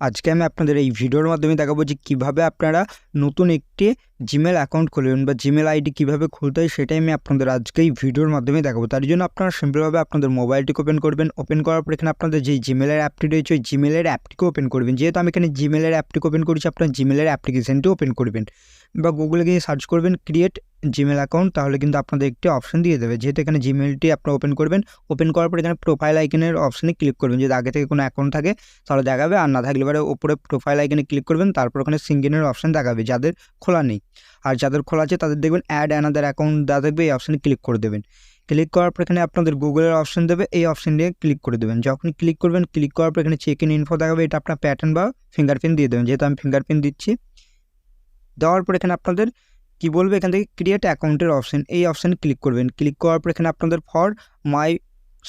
আজকে আমি আপনাদের এই ভিডিওর মাধ্যমে দেখাবো যে কীভাবে আপনারা নতুন একটি জিমেল অ্যাকাউন্ট খুলবেন বা জিমেল আইডি কীভাবে খুলতে হয় সেটাই আমি আপনাদের আজকে এই ভিডিওর মাধ্যমে দেখাবো। তার জন্য আপনারা সিম্পলভাবে আপনাদের মোবাইলটিকে ওপেন করবেন। ওপেন করার পর এখানে আপনাদের যে জিমেলের অ্যাপটি রয়েছে, ওই জিমেলের অ্যাপটিকে ওপেন করবেন। যেহেতু আমি এখানে জিমেলের অ্যাপটিকে ওপেন করেছি, আপনার জিমেলের অ্যাপ্লিকেশানটি ওপেন করবেন। বা গুগলে গিয়ে সার্চ করবেন ক্রিয়েট জিমেল অ্যাকাউন্ট তাহলে কিন্তু আপনাদের একটি অপশন দিয়ে দেবে। যেহেতু এখানে জিমেলটি আপনারা ওপেন করবেন ওপেন করার পর এখানে প্রোফাইল আইকনের অপশানে ক্লিক করবেন। যদি আগে থেকে কোনো অ্যাকাউন্ট থাকে, তাহলে দেখাবে। আর না থাকলে এবারে ওপরে প্রোফাইল আইকনে ক্লিক করবেন, তারপর ওখানে সিঙ্গেনের অপশান দেখাবে, যাদের খোলা নেই। আর যাদের খোলা আছে তাদের দেখবেন অ্যাড অ্যানাদার অ্যাকাউন্ট দেওয়া থাকবে, এই অপশানে ক্লিক করে দেবেন। ক্লিক করার পর এখানে আপনাদের গুগলের অপশান দেবে, এই অপশান দিয়ে ক্লিক করে দেবেন। যখন ক্লিক করবেন ক্লিক করার পর এখানে চেক ইন ইনফো দেখাবে, এটা আপনার প্যাটার্ন বা ফিঙ্গারপ্রিন্ট দিয়ে দেবেন। যেহেতু আমি ফিঙ্গারপ্রিন্ট দিচ্ছি। দেওয়ার পর এখানে আপনাদের কি বলবে? এখান থেকে ক্রিয়েট অ্যাকাউন্টের অপশন এই অপশানে ক্লিক করবেন। ক্লিক করার পর এখানে আপনাদের ফর মাই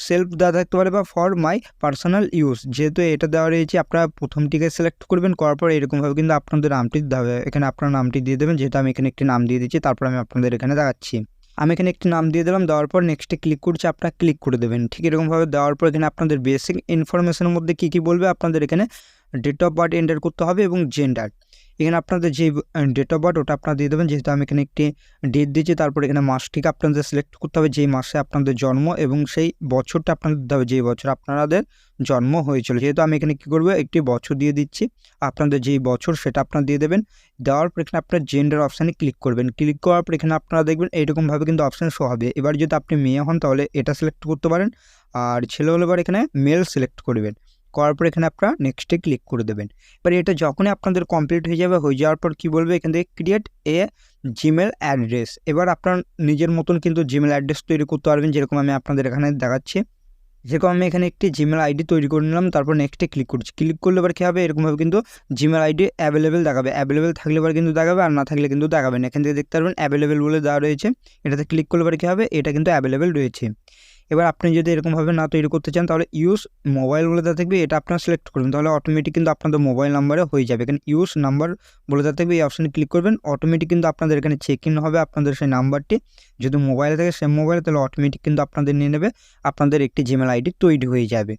সেলফ দেওয়া থাকতে পারে বা ফর মাই পার্সোনাল ইউজ যেহেতু এটা দেওয়া রয়েছে, আপনারা প্রথমটিকে সিলেক্ট করবেন, করার পর এরকমভাবে কিন্তু আপনাদের নামটি হবে। এখানে আপনার নামটি দিয়ে দেবেন, যেহেতু আমি এখানে একটি নাম দিয়ে দিচ্ছি, তারপর আমি আপনাদের এখানে দেখাচ্ছি। আমি এখানে একটি নাম দিয়ে দিলাম, দেওয়ার পর নেক্সটে ক্লিক করছি, আপনারা ক্লিক করে দেবেন। ঠিক এরকমভাবে দেওয়ার পর এখানে আপনাদের বেসিক ইনফরমেশনের মধ্যে কী কী বলবে, আপনাদের এখানে ডেট অফ বার্থ এন্টার করতে হবে এবং জেন্ডার এখানে আপনাদের যে ডেট অফ বার্থ ওটা আপনারা দিয়ে দেবেন। যেহেতু আমি এখানে একটি ডেট দিয়েছি, তারপর এখানে মাসটিকে আপনাদের সিলেক্ট করতে হবে যেই মাসে আপনাদের জন্ম এবং সেই বছরটা আপনাদের দিতে হবে। যেই বছর আপনাদের জন্ম হয়েছিল। যেহেতু আমি এখানে কী করব, একটি বছর দিয়ে দিচ্ছি। আপনাদের যেই বছর সেটা আপনারা দিয়ে দেবেন। দেওয়ার পর এখানে আপনার জেন্ডার অপশানে ক্লিক করবেন। ক্লিক করার পর এখানে আপনারা দেখবেন এইরকমভাবে কিন্তু অপশান শো হবে। এবার যদি আপনি মেয়ে হন, তাহলে এটা সিলেক্ট করতে পারেন। আর ছেলে হলে এবার এখানে মেল সিলেক্ট করবেন। করার পর এখানে আপনারা নেক্সটে ক্লিক করে দেবেন। এবার এটা যখনই আপনাদের কমপ্লিট হয়ে যাবে, হয়ে যাওয়ার পর কী বলবে? এখান থেকে ক্রিয়েট এ জিমেল অ্যাড্রেস এবার আপনার নিজের মতন কিন্তু জিমেল অ্যাড্রেস তৈরি করতে পারবেন, যেরকম আমি আপনাদের এখানে দেখাচ্ছি। যেরকম আমি এখানে একটি জিমেল আইডি তৈরি করে নিলাম, তারপর নেক্সটে ক্লিক করছি। ক্লিক করলে এবার কী হবে? এরকমভাবে কিন্তু জিমেল আইডি অ্যাভেলেবেল দেখাবে। অ্যাভেলেবেল থাকলে এবার কিন্তু দেখাবে, আর না থাকলে কিন্তু দেখাবে না। এখান থেকে দেখতে পারবেন অ্যাভেলেবেল বলে দেওয়া রয়েছে। এটাতে ক্লিক করলে এবার কী হবে? এটা কিন্তু অ্যাভেলেবেল রয়েছে। এবার আপনি যদি এরকমভাবে না তৈরি করতে চান, তাহলে ইউজ মোবাইল বলে দেওয়া থাকবে, এটা আপনার সিলেক্ট করবেন। তাহলে অটোমেটিক কিন্তু আপনাদের মোবাইল নাম্বারে হয়ে যাবে। এখানে ইউজ নাম্বার বলে দেওয়া থাকবে, এই অপশানে ক্লিক করবেন অটোমেটিক কিন্তু আপনাদের এখানে চেক ইন হবে আপনাদের সেই নাম্বারটি যদি মোবাইলে থাকে সেম মোবাইলে তাহলে অটোমেটিক কিন্তু আপনাদের নিয়ে নেবে, আপনাদের একটি জিমেল আইডি তৈরি হয়ে যাবে।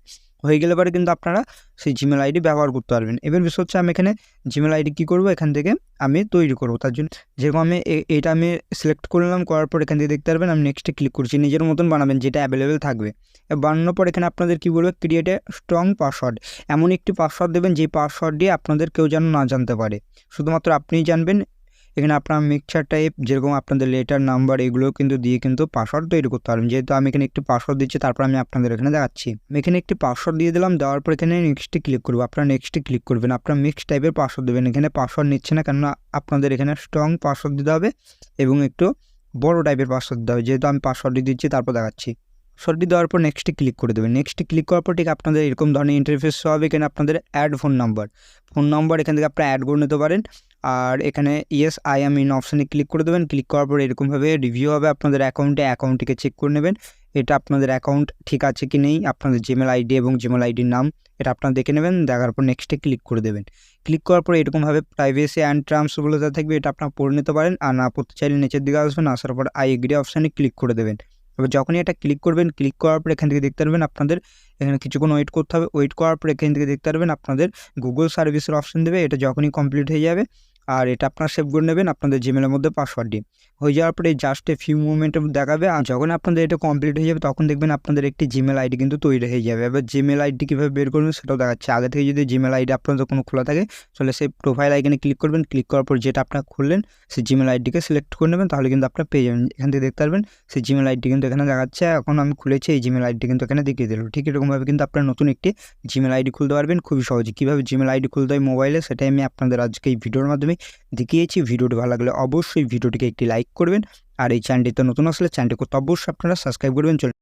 হয়ে গেলে পরে কিন্তু আপনারা সেই জিমেল আইডি ব্যবহার করতে পারবেন। এবার বিষয় হচ্ছে আমি এখানে জিমেল আইডি কী করব? এখান থেকে আমি তৈরি করব। তার জন্য যেরকম আমি এটা আমি সিলেক্ট করলাম, করার পর এখান থেকে দেখতে পারবেন আমি নেক্সটে ক্লিক করছি। নিজের মতন বানাবেন যেটা অ্যাভেলেবেল থাকবে। বানানোর পর এখানে আপনাদের কী বলবে? ক্রিয়েট এ স্ট্রং পাসওয়ার্ড এমন একটি পাসওয়ার্ড দেবেন যে পাসওয়ার্ড দিয়ে আপনাদের কেউ যেন না জানতে পারে। শুধুমাত্র আপনিই জানবেন এখানে আপনার মিক্সচার টাইপ যেরকম আপনাদের লেটার নাম্বার এগুলো কিন্তু দিয়ে কিন্তু পাসওয়ার্ড তৈরি করতে পারবেন। যেহেতু আমি এখানে একটি পাসওয়ার্ড দিচ্ছি, তারপর আমি আপনাদের এখানে দেখাচ্ছি। এখানে একটি পাসওয়ার্ড দিয়ে দিলাম, দেওয়ার পর এখানে নেক্সটে ক্লিক করব। আপনারা নেক্সটে ক্লিক করবেন, আপনার মিক্স টাইপের পাসওয়ার্ড দেবেন। এখানে পাসওয়ার্ড নিচ্ছে না, কেননা আপনাদের এখানে স্ট্রং পাসওয়ার্ড দিতে হবে এবং একটু বড় টাইপের পাসওয়ার্ড দিতে হবে। যেহেতু আমি পাসওয়ার্ডটি দিচ্ছি, তারপর দেখাচ্ছি। পাসওয়ার্ডটি দেওয়ার পর নেক্সটে ক্লিক করে দেবেন। নেক্সটে ক্লিক করার পর ঠিক আপনাদের এরকম ধরনের ইন্টারফেস হবে, এখানে আপনাদের add phone number phone number এখান থেকে আপনারা অ্যাড করে নিতে পারেন। আর এখানে ইয়েস আই এম ইন অপশানে ক্লিক করে দেবেন। ক্লিক করার পর এরকমভাবে রিভিউ হবে। আপনাদের অ্যাকাউন্টে অ্যাকাউন্টটিকে চেক করে নেবেন। এটা আপনাদের অ্যাকাউন্ট ঠিক আছে কি নেই? আপনাদের জিমেল আইডি এবং জিমেল আইডির নাম, এটা আপনারা দেখে নেবেন। দেখার পর নেক্সটে ক্লিক করে দেবেন। ক্লিক করার পর এরকমভাবে প্রাইভেসি অ্যান্ড টার্মস বলে দেওয়া থাকবে। এটা আপনারা পড়ে নিতে পারেন। আর না পড়তে চাইলে নিচের দিকে আসবেন। আসার পর আই এগ্রি অপশানে ক্লিক করে দেবেন। এবার যখনই এটা ক্লিক করবেন ক্লিক করার পর এখান থেকে দেখতে পারবেন আপনাদের এখানে কিছুক্ষণ ওয়েট করতে হবে। ওয়েট করার পর এখান থেকে দেখতে পারবেন আপনাদের গুগল সার্ভিসের অপশন দেবে। এটা যখনই কমপ্লিট হয়ে যাবে আর এটা আপনারা সেভ করে নেবেন আপনাদের জিমেলের মধ্যে পাসওয়ার্ডটি হয়ে যাওয়ার পরে জাস্ট এ ফিউ মুভমেন্টে দেখাবে আর যখন আপনাদের এটা কমপ্লিট হয়ে যাবে তখন দেখবেন আপনাদের একটি জিমেল আইডি কিন্তু তৈরি হয়ে যাবে। এবার জিমেল আইডি কীভাবে বের করবেন সেটাও দেখাচ্ছে। আগে থেকে যদি জিমেল আইডি আপনাদের কোনো খোলা থাকে তাহলে সেই প্রোফাইল আইকনে ক্লিক করবেন। ক্লিক করার পর যেটা আপনার খুললেন সেই জিমেল আইডিকে সিলেক্ট করে নেবেন তাহলে কিন্তু আপনার পেয়ে যাবেন। এখান থেকে দেখতে পারবেন সেই জিমেল আইডি কিন্তু এখানে দেখাচ্ছে। এখন আমি খুলেছি এই জিমেল আইডি কিন্তু এখানে দেখিয়ে দিল ঠিক এরকমভাবে কিন্তু আপনার নতুন একটি জিমেল আইডি খুলতে পারবেন। খুবই সহজে। কীভাবে জিমেল আইডি খুলতে হয় মোবাইলে সেটাই আমি আপনাদের আজকে এই ভিডিওর মাধ্যমে দেখিয়েছি, ভিডিওটি ভালো লাগলে অবশ্যই ভিডিওটিকে একটি লাইক করবেন। আর এই চ্যানেলটিতে নতুন আসলে চ্যানেলটি করতে অবশ্যই আপনারা সাবস্ক্রাইব করবেন। চলুন